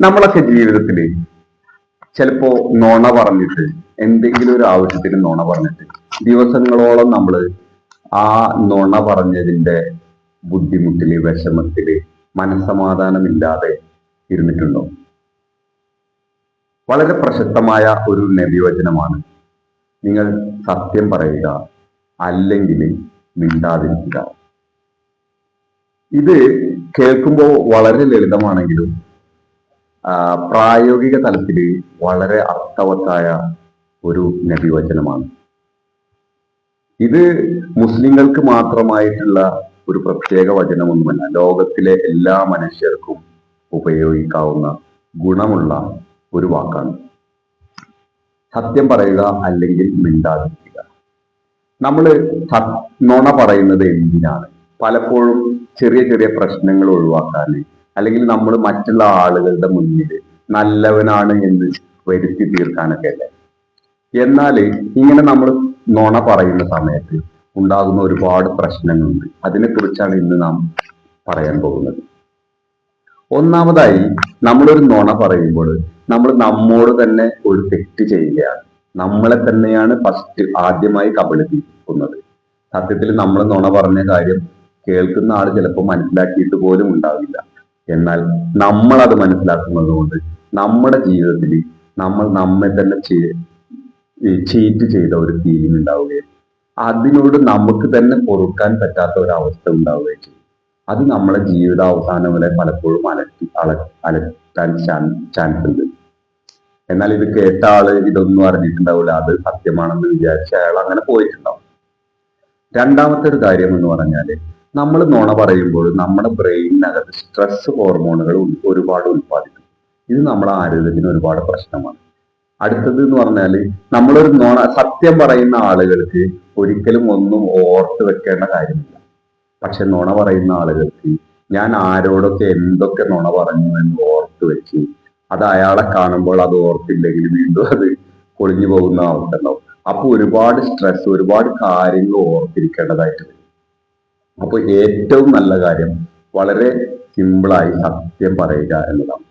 നമ്മളൊക്കെ ജീവിതത്തിൽ ചിലപ്പോ നുണ പറഞ്ഞിട്ട് എന്തെങ്കിലും ഒരു ആവശ്യത്തിന് നുണ പറഞ്ഞിട്ട് ദിവസങ്ങളോളം നമ്മൾ ആ നുണ പറഞ്ഞതിന്റെ ബുദ്ധിമുട്ടിൽ വിഷമത്തിൽ മനസ്സമാധാനമില്ലാതെ ഇരുന്നിട്ടുണ്ടോ? വളരെ പ്രശസ്തമായ ഒരു നബിവചനമാണ് നിങ്ങൾ സത്യം പറയുക അല്ലെങ്കിൽ മിണ്ടാതിരിക്കുക. ഇത് കേൾക്കുമ്പോൾ വളരെ ലളിതമാണെങ്കിലും പ്രായോഗിക തലത്തിൽ വളരെ അർത്ഥവത്തായ ഒരു നബിവചനമാണ്. ഇത് മുസ്ലിങ്ങൾക്ക് മാത്രമായിട്ടുള്ള ഒരു പ്രത്യേക വചനമൊന്നുമല്ല. ലോകത്തിലെ എല്ലാ മനുഷ്യർക്കും ഉപയോഗിക്കാവുന്ന ഗുണമുള്ള ഒരു വാക്കാണ്. സത്യം പറയുക അല്ലെങ്കിൽ മിണ്ടാതിരിക്കുക. നമ്മൾ നുണ പറയുന്നത് എന്തിനാണ്? പലപ്പോഴും ചെറിയ ചെറിയ പ്രശ്നങ്ങൾ ഒഴിവാക്കാൻ അല്ലെങ്കിൽ നമ്മൾ മറ്റുള്ള ആളുകളുടെ മുന്നിൽ നല്ലവനാണ് എന്ന് വരുത്തി തീർക്കാനൊക്കെ അല്ലേ? എന്നാൽ ഇങ്ങനെ നമ്മൾ നുണ പറയുന്ന സമയത്ത് ഉണ്ടാകുന്ന ഒരുപാട് പ്രശ്നങ്ങളുണ്ട്. അതിനെക്കുറിച്ചാണ് ഇന്ന് നാം പറയാൻ പോകുന്നത്. ഒന്നാമതായി നമ്മളൊരു നുണ പറയുമ്പോൾ നമ്മൾ നമ്മോട് തന്നെ ഒരു തെറ്റ് ചെയ്യുകയാണ്. നമ്മളെ തന്നെയാണ് ഫസ്റ്റ് ആദ്യമായി കബളിപ്പിക്കുന്നത് സത്യത്തിൽ നമ്മൾ നുണ പറഞ്ഞ കാര്യം കേൾക്കുന്ന ആൾ ചിലപ്പോൾ മനസ്സിലാക്കിയിട്ട് പോലും ഉണ്ടാവില്ല. എന്നാൽ നമ്മൾ അത് മനസ്സിലാക്കുന്നത് കൊണ്ട് നമ്മുടെ ജീവിതത്തിൽ നമ്മൾ നമ്മെ തന്നെ ചീറ്റ് ചെയ്ത ഒരു ഫീലിംഗ് ഉണ്ടാവുകയും അതിനോട് നമുക്ക് തന്നെ പൊറുക്കാൻ പറ്റാത്ത ഒരു അവസ്ഥ ഉണ്ടാവുകയും ചെയ്യും. അത് നമ്മുടെ ജീവിതാവസാനം വരെ പലപ്പോഴും അലട്ടി അല അലട്ടാൻ ചാൻസ് ഉണ്ട്. എന്നാൽ ഇത് കേട്ട ആൾ ഇതൊന്നും അറിഞ്ഞിട്ടുണ്ടാവില്ല. അത് സത്യമാണെന്ന് വിചാരിച്ച അയാൾ അങ്ങനെ പോയിട്ടുണ്ടാവും. രണ്ടാമത്തെ ഒരു കാര്യം എന്ന് പറഞ്ഞാൽ നമ്മൾ നോണ പറയുമ്പോൾ നമ്മുടെ ബ്രെയിനിനകത്ത് സ്ട്രെസ് ഹോർമോണുകൾ ഒരുപാട് ഉൽപ്പാദിക്കും. ഇത് നമ്മുടെ ആരോഗ്യത്തിന് ഒരുപാട് പ്രശ്നമാണ്. അടുത്തത് എന്ന് പറഞ്ഞാൽ നമ്മളൊരു നോണ സത്യം പറയുന്ന ആളുകൾക്ക് ഒരിക്കലും ഒന്നും ഓർത്ത് വെക്കേണ്ട കാര്യമില്ല. പക്ഷെ നുണ പറയുന്ന ആളുകൾക്ക് ഞാൻ ആരോടൊക്കെ എന്തൊക്കെ നുണ പറഞ്ഞു എന്ന് ഓർത്ത് വെച്ച് അത് അയാളെ കാണുമ്പോൾ അത് ഓർത്തില്ലെങ്കിൽ വീണ്ടും അത് പൊളിഞ്ഞു പോകുന്ന അവസ്ഥ അപ്പൊ ഒരുപാട് സ്ട്രെസ് ഒരുപാട് കാര്യങ്ങൾ ഓർത്തിരിക്കേണ്ടതായിട്ട് വരും അപ്പൊ ഏറ്റവും നല്ല കാര്യം വളരെ സിമ്പിളായി സത്യം പറയുക എന്നതാണ്.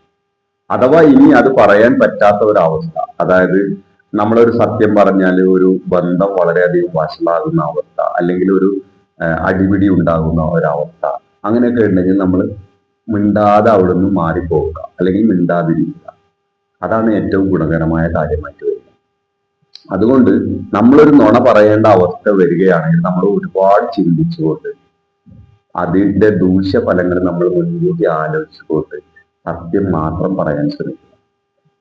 അഥവാ ഇനി അത് പറയാൻ പറ്റാത്ത ഒരവസ്ഥ അതായത് നമ്മളൊരു സത്യം പറഞ്ഞാൽ ഒരു ബന്ധം വളരെയധികം വഷളാകുന്ന അവസ്ഥ അല്ലെങ്കിൽ ഒരു അടിപിടി ഉണ്ടാകുന്ന ഒരവസ്ഥ അങ്ങനെയൊക്കെ ഉണ്ടെങ്കിൽ നമ്മൾ മിണ്ടാതെ അവിടെ നിന്ന് മാറിപ്പോവുക അല്ലെങ്കിൽ മിണ്ടാതിരിക്കുക. അതാണ് ഏറ്റവും ഗുണകരമായ കാര്യമായിട്ട് വരുന്നത്. അതുകൊണ്ട് നമ്മളൊരു നുണ പറയേണ്ട അവസ്ഥ വരികയാണെങ്കിൽ നമ്മൾ ഒരുപാട് ചിന്തിച്ചുകൊണ്ട് അതിന്റെ ദൂഷ്യ ദൂഷ്യഫലങ്ങൾ നമ്മൾ മുൻകൂട്ടി ആലോചിച്ചുകൊണ്ട് സത്യം മാത്രം പറയാൻ ശ്രമിക്കുക.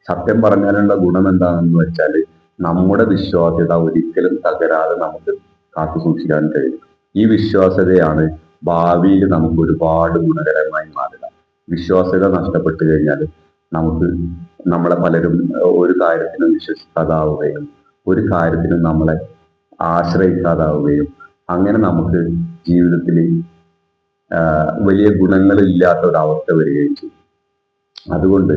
സത്യം പറഞ്ഞാലുള്ള ഗുണം എന്താണെന്ന് വെച്ചാൽ നമ്മുടെ വിശ്വാസ്യത ഒരിക്കലും തകരാതെ നമുക്ക് കാത്തു സൂക്ഷിക്കാൻ കഴിയും. ഈ വിശ്വാസ്യതയാണ് ഭാവിയിൽ നമുക്ക് ഒരുപാട് ഗുണകരമായി മാറുക. വിശ്വാസ്യത നഷ്ടപ്പെട്ടു കഴിഞ്ഞാൽ നമുക്ക് നമ്മളെ പലരും ഒരു കാര്യത്തിനും വിശ്വസിക്കാതാവുകയും ഒരു കാര്യത്തിനും നമ്മളെ ആശ്രയിക്കാതാവുകയും അങ്ങനെ നമുക്ക് ജീവിതത്തിൽ വലിയ ഗുണങ്ങളില്ലാത്ത ഒരവസ്ഥ വരികയും ചെയ്യും അതുകൊണ്ട്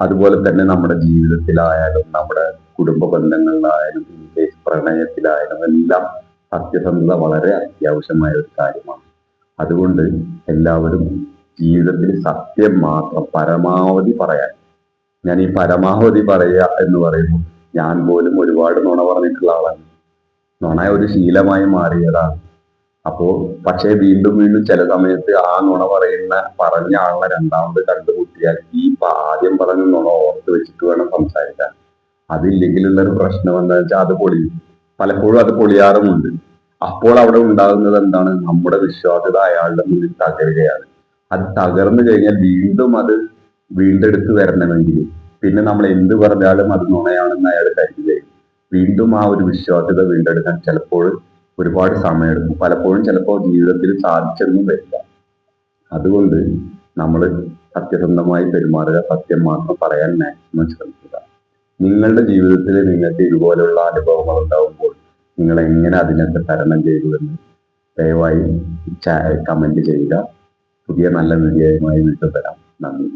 അതുപോലെ തന്നെ നമ്മുടെ ജീവിതത്തിലായാലും നമ്മുടെ കുടുംബ ബന്ധങ്ങളിലായാലും case പ്രണയത്തിലായാലും എല്ലാം സത്യസന്ധത വളരെ അത്യാവശ്യമായ ഒരു കാര്യമാണ്. അതുകൊണ്ട് എല്ലാവരും ജീവിതത്തിൽ സത്യം മാത്രം പരമാവധി പറയാൻ. ഞാൻ ഈ പരമാവധി പറയുക എന്ന് പറയുമ്പോൾ ഞാൻ പോലും ഒരുപാട് നുണ പറഞ്ഞിട്ടുള്ള ആളാണ്. നുണ ഒരു ശീലമായി മാറിയതാണ്. അപ്പോ പക്ഷേ വീണ്ടും വീണ്ടും ചില സമയത്ത് ആ നുണ പറയുന്ന പറഞ്ഞ ആളെ രണ്ടാമത് കണ്ടുമുട്ടിയാൽ ഈ ആദ്യം പറഞ്ഞ നുണ ഓർത്ത് വെച്ചിട്ട് വേണം സംസാരിക്കാൻ. അതില്ലെങ്കിലുള്ള ഒരു പ്രശ്നം എന്താ വെച്ചാൽ അത് പൊളിയും പലപ്പോഴും അത് പൊളിയാറുമുണ്ട്. അപ്പോൾ അവിടെ ഉണ്ടാകുന്നത് എന്താണ്? നമ്മുടെ വിശ്വാസ്യത അയാളുടെ മുന്നിൽ തകരുകയാണ്. അത് തകർന്നു കഴിഞ്ഞാൽ വീണ്ടും അത് വീണ്ടെടുത്ത് വരണമെങ്കിൽ പിന്നെ നമ്മൾ എന്ത് പറഞ്ഞാലും അത് നുണയാണെന്ന് അയാൾ കരുതുകയും വീണ്ടും ആ ഒരു വിശ്വാസ്യത വീണ്ടെടുക്കാൻ ചിലപ്പോൾ ഒരുപാട് സമയമെടുക്കും. പലപ്പോഴും ചിലപ്പോൾ ജീവിതത്തിൽ സാധിച്ചെന്നും വരില്ല. അതുകൊണ്ട് നമ്മൾ സത്യസന്ധമായി പെരുമാറുക സത്യം മാത്രം പറയാൻ മാക്സിമം ശ്രമിക്കുക. നിങ്ങളുടെ ജീവിതത്തിൽ നിങ്ങൾക്ക് ഇതുപോലെയുള്ള അനുഭവങ്ങൾ ഉണ്ടാകുമ്പോൾ നിങ്ങൾ എങ്ങനെ അതിനൊക്കെ തരണം ചെയ്തുവെന്ന് ദയവായി കമന്റ് ചെയ്യുക. പുതിയ നല്ല വീഡിയോയുമായി വീണ്ടും വരാം. നന്ദി.